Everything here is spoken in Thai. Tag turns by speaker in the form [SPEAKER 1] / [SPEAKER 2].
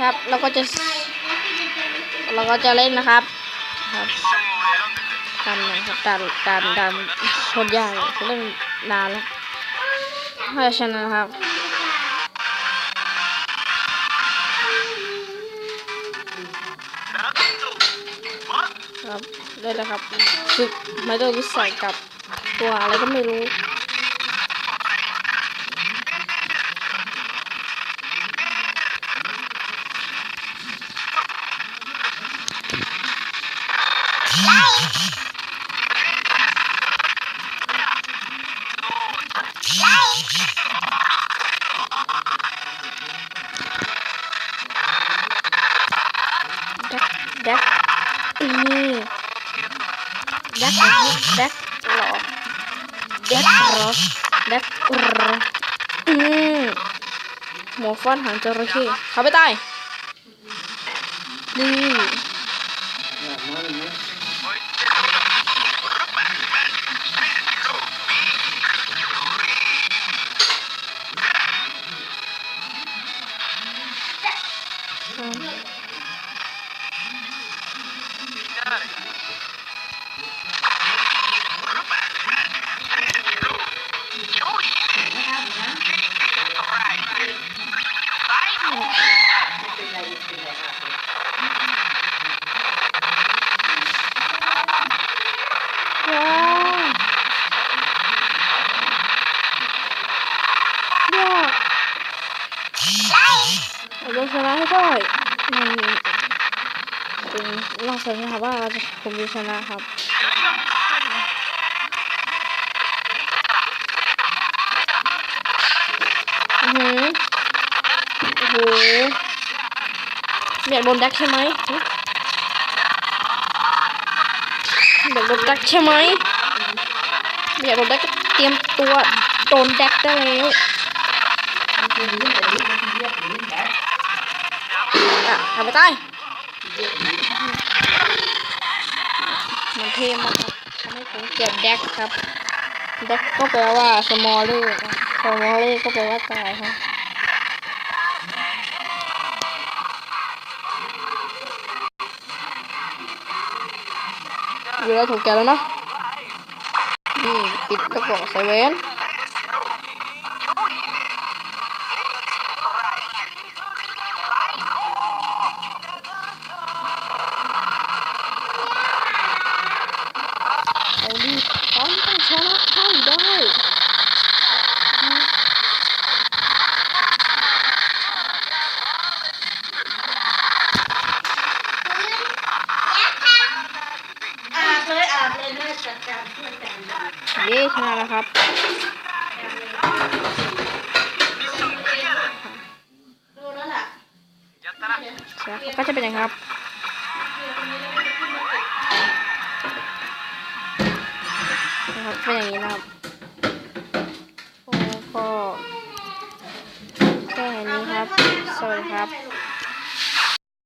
[SPEAKER 1] ครับ เราก็จะ เราก็จะเล่นนะครับ ครับตามนะครับตามตามตามคนยากเล่นนานแล้วถ้าชนะครับครับได้แล้วครับคือไม่ต้องวิสัยกับตัวอะไรก็ไม่รู้ แดกแดกนี่แดกแดกหรอแดกรอแดกรออืมหมอฟันหางจระเข้เข้าไปใต้นี่ ชนะให้ได้ในเป็นลองสัญญาว่าเราจะผมจะชนะครับอือหือโอ้โหอยากโดนแดกใช่ไหมอยากโดนแดกใช่ไหมอยากโดนแดกก็เตรียมตัวโดนแดกได้แล้ว ทำไปใต้มันเท่มากครับทำให้ผมเกลียดแดกครับแดกก็แปลว่า smaller นะ smaller ก็แปลว่าตายครับเวลาถูกแกแล้วเนาะนี่ปิดกระป๋องใส่เวน เอาดิต้องต้องชนะให้ได้
[SPEAKER 2] อาบเลยอาบเลยแม่จัดการเพื่อนกัน
[SPEAKER 1] เย้ชนะแล้วครับ
[SPEAKER 2] ดูแล้วล่ะ
[SPEAKER 1] ชนะครับก็จะเป็นอย่างครับ นะครับเป็นอย่างนี้นะครับโอ้ก็แค่นี้ครับ สวัสดีครับ